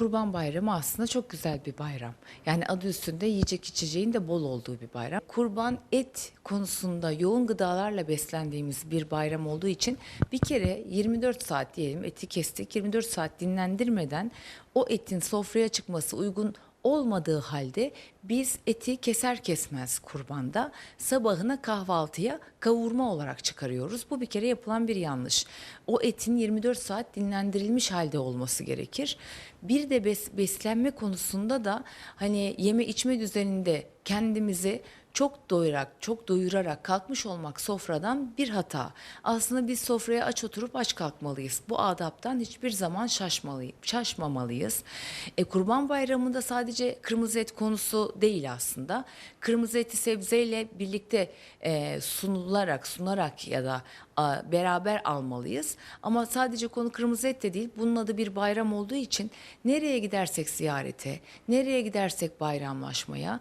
Kurban Bayramı aslında çok güzel bir bayram. Yani adı üstünde yiyecek içeceğin de bol olduğu bir bayram. Kurban et konusunda yoğun gıdalarla beslendiğimiz bir bayram olduğu için bir kere 24 saat diyelim eti kestik 24 saat dinlendirmeden o etin sofraya çıkması uygun olmadığı halde biz eti keser kesmez kurbanda sabahına kahvaltıya kavurma olarak çıkarıyoruz. Bu bir kere yapılan bir yanlış. O etin 24 saat dinlendirilmiş halde olması gerekir. Bir de bes- beslenme konusunda da hani yeme içme düzeninde kendimizi çok doyurarak, çok doyurarak kalkmış olmak sofradan bir hata. Aslında biz sofraya aç oturup aç kalkmalıyız. Bu adaptan hiçbir zaman şaşmalıyız, şaşmamalıyız. E, Kurban Bayramı'nda sadece kırmızı et konusu değil aslında. Kırmızı eti sebzeyle birlikte e, sunularak, sunarak ya da a, beraber almalıyız. Ama sadece konu kırmızı et de değil. Bunun adı bir bayram olduğu için nereye gidersek ziyarete, nereye gidersek bayramlaşmaya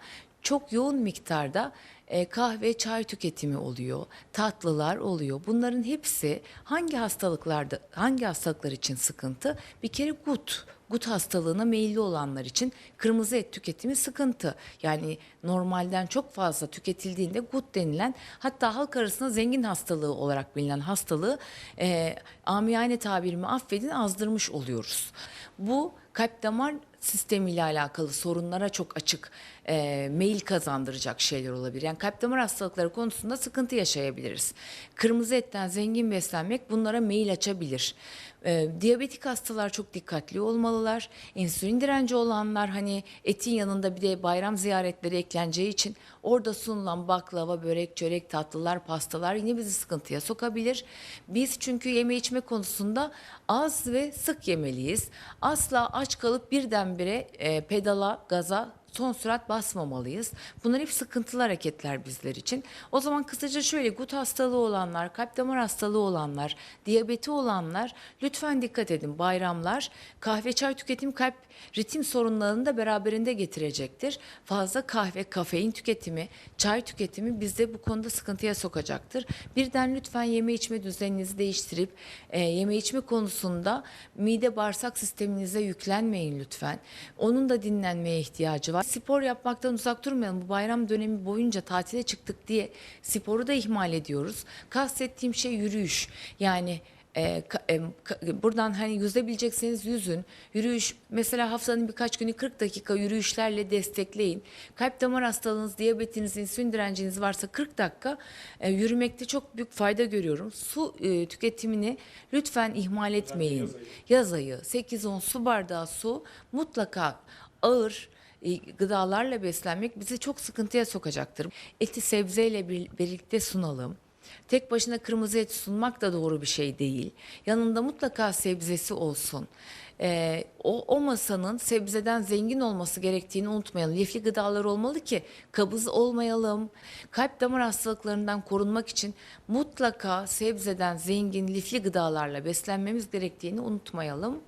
çok yoğun miktarda e, kahve, çay tüketimi oluyor, tatlılar oluyor. Bunların hepsi hangi hastalıklarda, hangi hastalıklar için sıkıntı? Bir kere gut, gut hastalığına meyilli olanlar için kırmızı et tüketimi sıkıntı. Yani normalden çok fazla tüketildiğinde gut denilen hatta halk arasında zengin hastalığı olarak bilinen hastalığı e, amiyane tabirimi affedin azdırmış oluyoruz. Bu kalp damar sistemiyle alakalı sorunlara çok açık e, meyil kazandıracak şeyler olabilir. Yani kalp damar hastalıkları konusunda sıkıntı yaşayabiliriz. Kırmızı etten zengin beslenmek bunlara meyil açabilir. E, diyabetik hastalar çok dikkatli olmalılar. İnsülin direnci olanlar hani etin yanında bir de bayram ziyaretleri ekleneceği için orada sunulan baklava, börek, çörek, tatlılar, pastalar yine bizi sıkıntıya sokabilir. Biz çünkü yeme içme konusunda az ve sık yemeliyiz. Asla aç kalıp birdenbire e, pedala, gaza son sürat basmamalıyız. Bunlar hep sıkıntılı hareketler bizler için. O zaman kısaca şöyle gut hastalığı olanlar, kalp damar hastalığı olanlar, diyabeti olanlar lütfen dikkat edin. Bayramlar kahve çay tüketim kalp ritim sorunlarını da beraberinde getirecektir. Fazla kahve, kafein tüketimi, çay tüketimi bizde bu konuda sıkıntıya sokacaktır. Birden lütfen yeme içme düzeninizi değiştirip e, yeme içme konusunda mide bağırsak sisteminize yüklenmeyin lütfen. Onun da dinlenmeye ihtiyacı var. Spor yapmaktan uzak durmayalım. Bu bayram dönemi boyunca tatile çıktık diye sporu da ihmal ediyoruz. Kastettiğim şey yürüyüş. Yani e, ka- e, ka- buradan hani yüzebilecekseniz yüzün. Yürüyüş mesela haftanın birkaç günü 40 dakika yürüyüşlerle destekleyin. Kalp damar hastalığınız, diyabetiniz, insülin direnciniz varsa 40 dakika e, yürümekte çok büyük fayda görüyorum. Su e, tüketimini lütfen ihmal etmeyin. Yaz ayı 8-10 su bardağı su mutlaka ağır gıdalarla beslenmek bizi çok sıkıntıya sokacaktır. Eti sebzeyle bir- birlikte sunalım. Tek başına kırmızı et sunmak da doğru bir şey değil. Yanında mutlaka sebzesi olsun. Ee, o, o masanın sebzeden zengin olması gerektiğini unutmayalım. Lifli gıdalar olmalı ki kabız olmayalım. Kalp damar hastalıklarından korunmak için mutlaka sebzeden zengin lifli gıdalarla beslenmemiz gerektiğini unutmayalım.